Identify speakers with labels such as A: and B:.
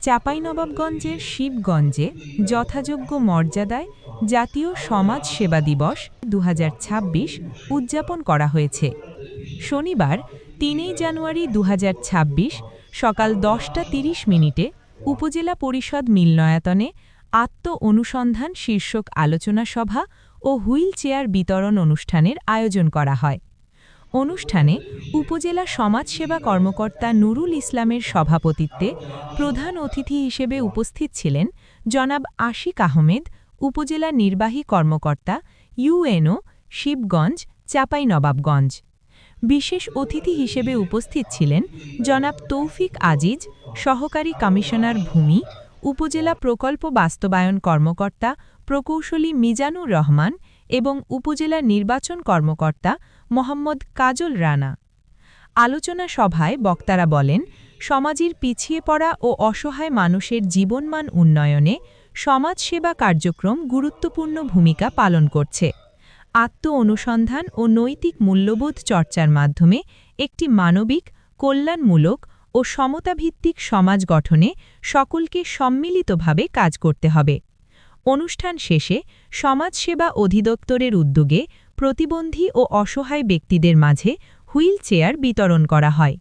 A: চাঁপাইনবাবগঞ্জের শিবগঞ্জে যথাযোগ্য মর্যাদায় জাতীয় সমাজ সেবা দিবস দুহাজার ছাব্বিশ উদযাপন করা হয়েছে। শনিবার, তিনই জানুয়ারি দুহাজার ছাব্বিশ সকাল দশটা তিরিশ মিনিটে উপজেলা পরিষদ মিলনয়াতনে আত্ম অনুসন্ধান শীর্ষক আলোচনা সভা ও হুইল চেয়ার বিতরণ অনুষ্ঠানের আয়োজন করা হয়। অনুষ্ঠানে উপজেলা সমাজসেবা কর্মকর্তা নুরুল ইসলামের সভাপতিত্বে প্রধান অতিথি হিসেবে উপস্থিত ছিলেন জনাব আশিক আহমেদ, উপজেলা নির্বাহী কর্মকর্তা ইউএনও শিবগঞ্জ, চাঁপাইনবাবগঞ্জ। বিশেষ অতিথি হিসেবে উপস্থিত ছিলেন জনাব তৌফিক আজিজ, সহকারী কমিশনার ভূমি, উপজেলা প্রকল্প বাস্তবায়ন কর্মকর্তা প্রকৌশলী মিজানুর রহমান এবং উপজেলা নির্বাচন কর্মকর্তা মোহাম্মদ কাজল রানা। আলোচনা সভায় বক্তারা বলেন, সমাজের পিছিয়ে পড়া ও অসহায় মানুষের জীবনমান উন্নয়নে সমাজসেবা কার্যক্রম গুরুত্বপূর্ণ ভূমিকা পালন করছে। আত্ম অনুসন্ধান ও নৈতিক মূল্যবোধ চর্চার মাধ্যমে একটি মানবিক, কল্যাণমূলক ও সমতাভিত্তিক সমাজ গঠনে সকলকে সম্মিলিতভাবে কাজ করতে হবে। অনুষ্ঠান শেষে সমাজসেবা অধিদপ্তরের উদ্যোগে প্রতিবন্ধী ও অসহায় ব্যক্তিদের মাঝে হুইল চেয়ার বিতরণ করা হয়।